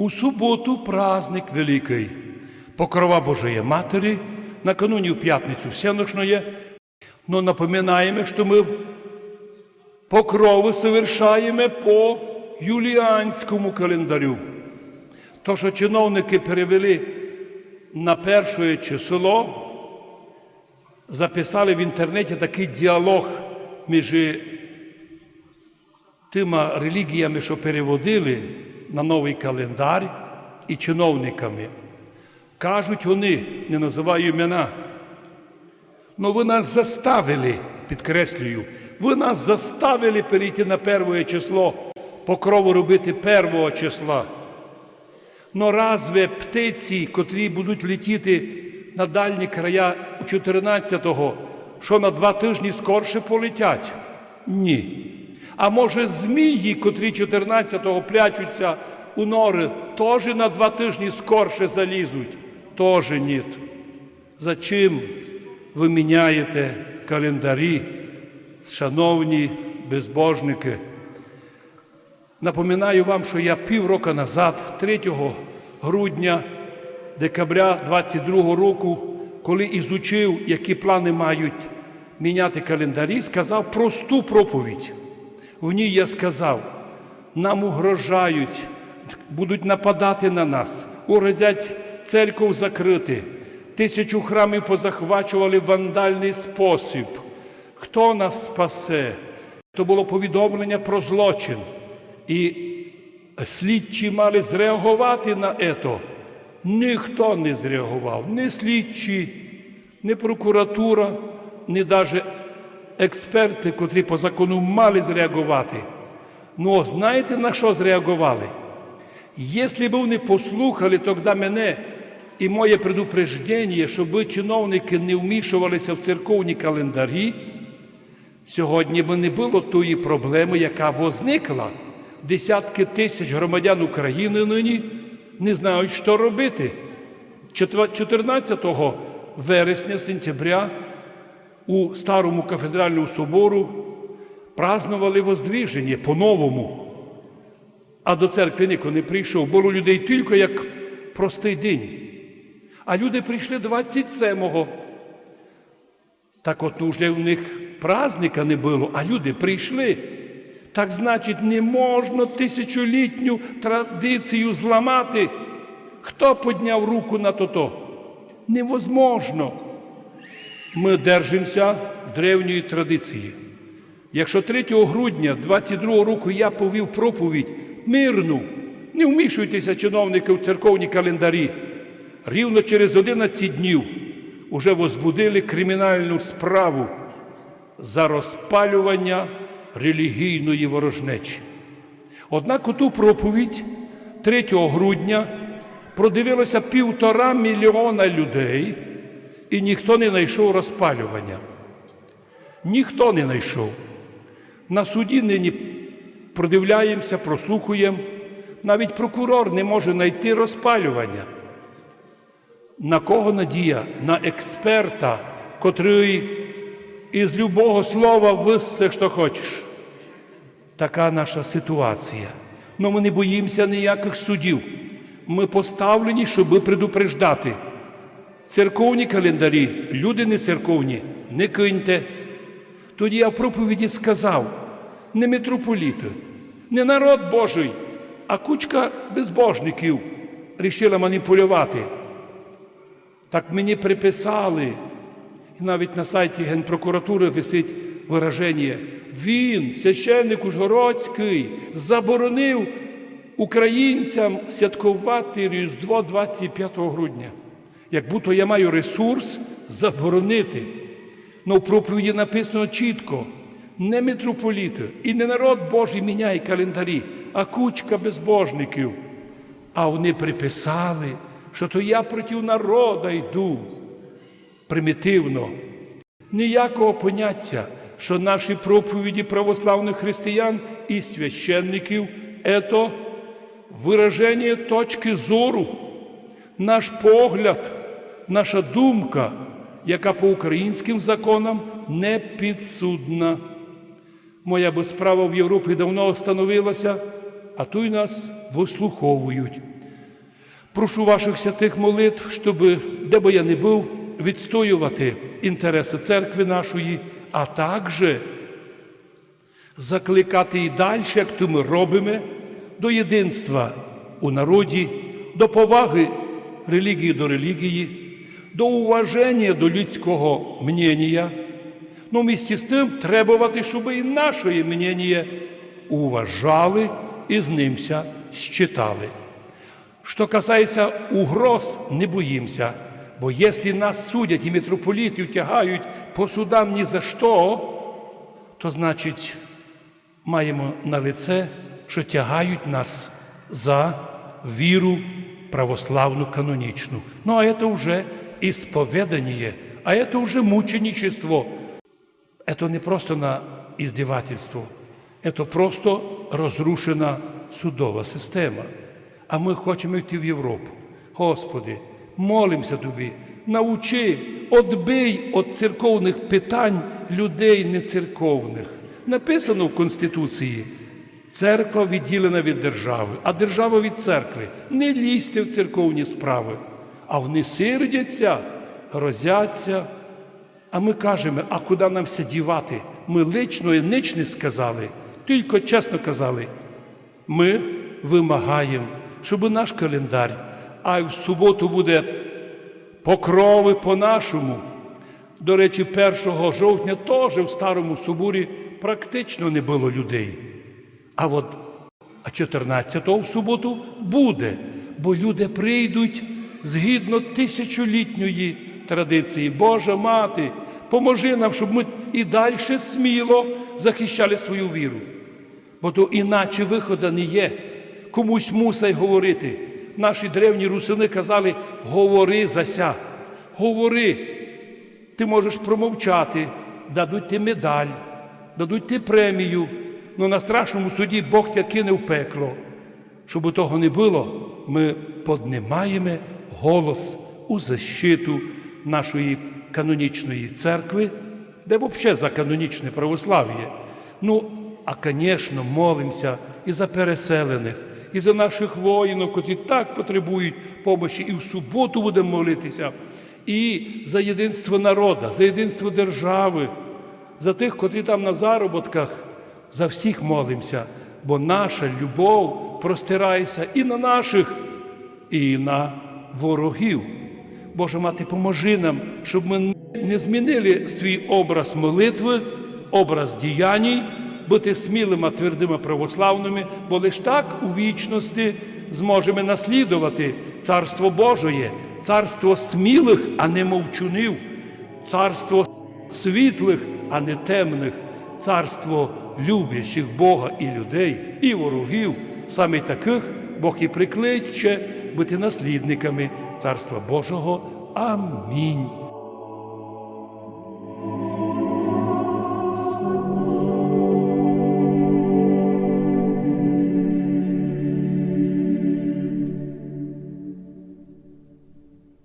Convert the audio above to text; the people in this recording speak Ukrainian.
У суботу праздник великий. Покрова Божої Матері, накануне в п'ятницю всеночное, но напоминаємо, що ми покрови совершаємо по юліанському календарю. То, що чиновники перевели на перше число, записали в інтернеті такий діалог між тими релігіями, що переводили на новий календар, і чиновниками. Кажуть вони, не називаю імена, Ну ви нас заставили, підкреслюю, ви нас заставили перейти на перше число, покрову робити першого числа. Но разве птиці, котрі будуть летіти на дальні края у 14-го, що на два тижні скорше полетять? Ні. А може, змії, котрі 14-го плячуться у нори, теж на два тижні скорше залізуть? Теж ні. Зачим ви міняєте календарі, шановні безбожники? Напоминаю вам, що я півроку назад, 3 грудня, декабря 22 року, коли ізучив, які плани мають міняти календарі, сказав просту проповідь. В ній я сказав, нам угрожають, будуть нападати на нас, угрозять церков закрити, тисячу храмів позахвачували в вандальний спосіб. Хто нас спасе? То було повідомлення про злочин. І слідчі мали зреагувати на це. Ніхто не зреагував, ні слідчі, ні прокуратура, ні навіть експерти, котрі по закону мали зреагувати. Ну, знаєте, на що зреагували? Якщо б вони послухали тоді мене і моє предупреждення, щоб чиновники не вмішувалися в церковні календарі, сьогодні б не було тої проблеми, яка возникла. Десятки тисяч громадян України нині не знають, що робити. 14 вересня, сентября у Старому кафедральному собору празднували воздвіження по-новому. А до церкви ніхто не прийшов. Було людей тільки як простий день. А люди прийшли 27-го. Так от ну, вже у них праздника не було, а люди прийшли. Так значить, не можна тисячолітню традицію зламати. Хто підняв руку на то-то? Невозможно. Ми держимося древньої традиції. Якщо 3 грудня 22 року я повів проповідь мирну, не вмішуйтеся, чиновники, в церковні календарі, рівно через 11 днів уже возбудили кримінальну справу за розпалювання релігійної ворожнечі. Однак у ту проповідь 3 грудня продивилося півтора мільйона людей, і ніхто не знайшов розпалювання. Ніхто не знайшов. На суді нині продивляємося, прослухуємо. Навіть прокурор не може знайти розпалювання. На кого надія? На експерта, котрий із любого слова виссе, що хочеш. Така наша ситуація. Но ми не боїмося ніяких судів. Ми поставлені, щоб предупреждати. Церковні календарі, люди не церковні, не киньте. Тоді я в проповіді сказав: не митрополіти, не народ Божий, а кучка безбожників рішила маніпулювати. Так мені приписали, і навіть на сайті Генпрокуратури висить вираження. Він, священник Ужгородський, заборонив українцям святкувати Різдво 25 грудня. Як будто я маю ресурс заборонити. Но в проповіді написано чітко: не митрополіти і не народ Божий міняє календарі, а кучка безбожників. А вони приписали, що то я проти народа йду. Примітивно. Ніякого поняття, що наші проповіді православних християн і священників це вираження точки зору, наш погляд, наша думка, яка по українським законам не підсудна. Моя безправа в Європі давно встановилася, а тут нас вислуховують. Прошу ваших святих молитв, щоб, де би я не був, відстоювати інтереси церкви нашої, а також закликати і далі, як то ми робимо, до єдинства у народі, до поваги релігії до релігії, до уваження до людського мнення. Ну, вместе з тим требувати, щоб і наше мнення уважали і з нимся считали. Що касається угроз, не боїмося, бо якщо нас судять і митрополітів тягають по судам ні за що, то значить маємо на лице, що тягають нас за віру православну канонічну. Ну, а це вже ісповедання, а це вже мученичество. Это не просто на издевательство, это просто розрушена судова система. А ми хочемо йти в Європу. Господи, молимося Тобі, научи, отбий від церковних питань людей нецерковних. Написано в Конституції. Церква відділена від держави, а держава від церкви. Не лізьте в церковні справи, а вони сердяться, грозяться. А ми кажемо, а куди нам все дівати? Ми лично і ніч не сказали, тільки чесно казали. Ми вимагаємо, щоб наш календар, а в суботу буде покрови по-нашому. До речі, 1 жовтня теж в Старому Соборі практично не було людей. А от 14-го в суботу буде, бо люди прийдуть згідно тисячолітньої традиції. Божа мати, поможи нам, щоб ми і далі сміло захищали свою віру. Бо то іначе виходу не є. Комусь мусить говорити. Наші древні русини казали, говори зася, говори. Ти можеш промовчати, дадуть ти медаль, дадуть ти премію. Ну на страшному суді Бог тя кине в пекло. Щоб того не було, ми поднимаємо голос у защиту нашої канонічної церкви, де взагалі за канонічне православ'я. Ну, а, звісно, молимося і за переселених, і за наших воїнів, котрі так потребують помощі, і в суботу будемо молитися, і за єдинство народу, за єдинство держави, за тих, котрі там на заробітках, за всіх молимося, бо наша любов простирається і на наших, і на ворогів. Боже мати, поможи нам, щоб ми не змінили свій образ молитви, образ діянь, бути смілими, твердими православними, бо лише так у вічності зможемо наслідувати Царство Божоє, царство смілих, а не мовчунів, царство світлих, а не темних, царство любящих Бога і людей, і ворогів, саме таких Бог і прикличе бути наслідниками Царства Божого. Амінь.